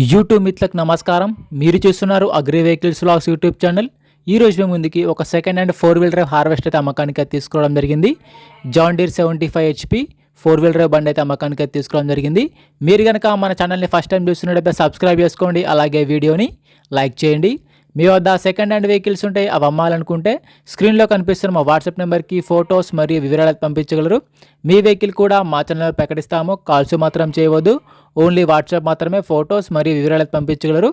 YouTube మిత్రులకు నమస్కారం. మీరు చూస్తున్నారు agri vehicles vlogs YouTube channel ఈ రోజు మేము ముందుకి ఒక second hand four wheel drive harvest అయితే అమ్మకానికి అయితే తీసుకోవడం జరిగింది. John Deere seventy five HP four wheel drive బండి అయితే అమ్మకానికి అయితే తీసుకోవడం జరిగింది. మీరు కనుక మన ఛానల్ని ఫస్ట్ టైం చూస్తున్నట్టయితే సబ్స్క్రైబ్ చేసుకోండి. అలాగే వీడియోని లైక్ చేయండి. మీ వద్ద సెకండ్ హ్యాండ్ వెహికల్స్ ఉంటాయి అవి అమ్మాలనుకుంటే స్క్రీన్లో కనిపిస్తున్న మా వాట్సాప్ నెంబర్కి ఫొటోస్ మరియు వివరాలు పంపించగలరు. మీ వెహికల్ కూడా మా ఛానల్లో ప్రకటిస్తాము. కాల్స్ మాత్రం చేయవద్దు. ఓన్లీ వాట్సాప్ మాత్రమే ఫొటోస్ మరియు వివరాలు పంపించగలరు.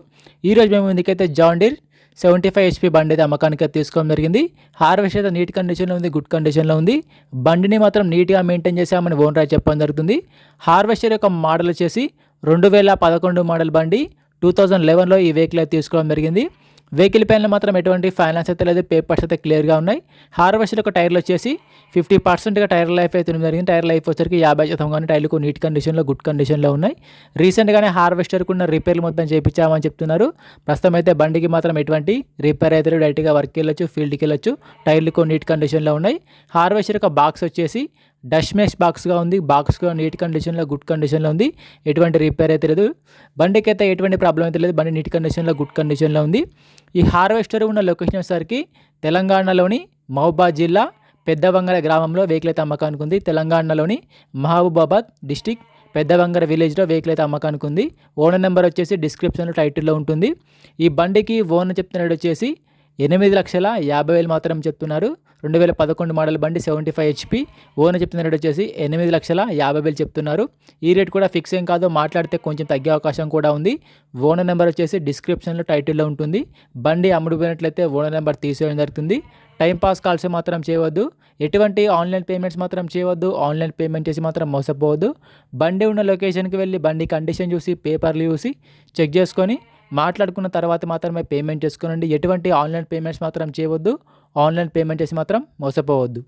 ఈరోజు మేము ముందుకైతే జాండీర్ సెవెంటీ ఫైవ్ హెచ్పి బండి అయితే అమ్మకానికి అయితే తీసుకోవడం జరిగింది. హార్వెస్ట్ అయితే నీట్ కండిషన్లో ఉంది గుడ్ కండిషన్లో ఉంది. బండిని మాత్రం నీట్గా మెయింటైన్ చేసామని ఓనర్ చెప్పడం జరుగుతుంది. హార్వెస్టర్ యొక్క మోడల్ వచ్చేసి రెండు వేల పదకొండు మోడల్ బండి టూ థౌజండ్ లెవెన్లో ఈ వెహికల్ అయితే తీసుకోవడం జరిగింది. వెహికల్ పైన మాత్రం ఎటువంటి ఫైనాన్స్ అయితే లేదు పేపర్స్ అయితే క్లియర్గా ఉన్నాయి. హార్వెస్టర్ యొక్క టైర్లు వచ్చేసి ఫిఫ్టీ పర్సెంట్గా టైర్ లైఫ్ అయితే జరిగింది. టైర్ లైఫ్ వచ్చరికి యాభై శాతం కానీ టైర్లకు నీట్ కండిషన్లో గుడ్ కండిషన్లో ఉన్నాయి. రీసెంట్గానే హార్వెస్టర్కి ఉన్న రిపేర్లు మొత్తం చేయించామని చెప్తున్నారు. ప్రస్తుతం అయితే బండికి మాత్రం ఎటువంటి రిపేర్ అయితే డైరెక్ట్గా వర్క్కి వెళ్ళొచ్చు ఫీల్డ్కి వెళ్ళొచ్చు. టైర్లకు నీట్ కండిషన్లో ఉన్నాయి. హార్వెస్టర్ యొక్క బాక్స్ వచ్చేసి డస్ట్ మెష్ బాక్స్గా ఉంది. బాక్స్గా నీట్ కండిషన్లో గుడ్ కండిషన్లో ఉంది. ఎటువంటి రిపేర్ అయితే లేదు. బండికి అయితే ఎటువంటి ప్రాబ్లం అయితే లేదు. బండి నీట్ కండిషన్లో గుడ్ కండిషన్లో ఉంది. ఈ హార్వెస్టర్ ఉన్న లొకేషన్ వచ్చేసరికి తెలంగాణలోని మహబూబాద్ జిల్లా పెద్దవంగర గ్రామంలో వెహికల్ అయితే అమ్మకానికి ఉంది. తెలంగాణలోని మహబూబాబాద్ డిస్టిక్ పెద్దవంగర విలేజ్లో వెహికల్ అయితే అమ్మకానికి ఉంది. ఓనర్ నెంబర్ వచ్చేసి డిస్క్రిప్షన్లో టైటిల్లో ఉంటుంది. ఈ బండికి ఓనర్ చెప్తున్నాడు వచ్చేసి ఎనిమిది లక్షల యాభై వేలు మాత్రం చెప్తున్నారు. రెండు వేల పదకొండు మోడల్ బండి సెవెంటీ ఫైవ్ హెచ్పి ఓనర్ చెప్తున్న రేట్ వచ్చేసి ఎనిమిది లక్షల యాభై వేలు చెప్తున్నారు. ఈ రేట్ కూడా ఫిక్స్ ఏం కాదు మాట్లాడితే కొంచెం తగ్గే అవకాశం కూడా ఉంది. ఓనర్ నెంబర్ వచ్చేసి డిస్క్రిప్షన్లో టైటిల్లో ఉంటుంది. బండి అమ్ముడుపోయినట్లయితే ఓనర్ నెంబర్ తీసేయడం జరుగుతుంది. టైం పాస్ కాల్స్ మాత్రం చేయవద్దు. ఎటువంటి ఆన్లైన్ పేమెంట్స్ మాత్రం చేయవద్దు. ఆన్లైన్ పేమెంట్ చేసి మాత్రం మోసపోవద్దు. బండి ఉన్న లొకేషన్కి వెళ్ళి బండి కండిషన్ చూసి పేపర్లు చూసి చెక్ చేసుకొని మాట్లాడుకున్న తర్వాత మాత్రమే పేమెంట్ చేసుకోనండి. ఎటువంటి ఆన్లైన్ పేమెంట్స్ మాత్రం చేయవద్దు. ఆన్లైన్ పేమెంట్ చేసి మాత్రం మోసపోవద్దు.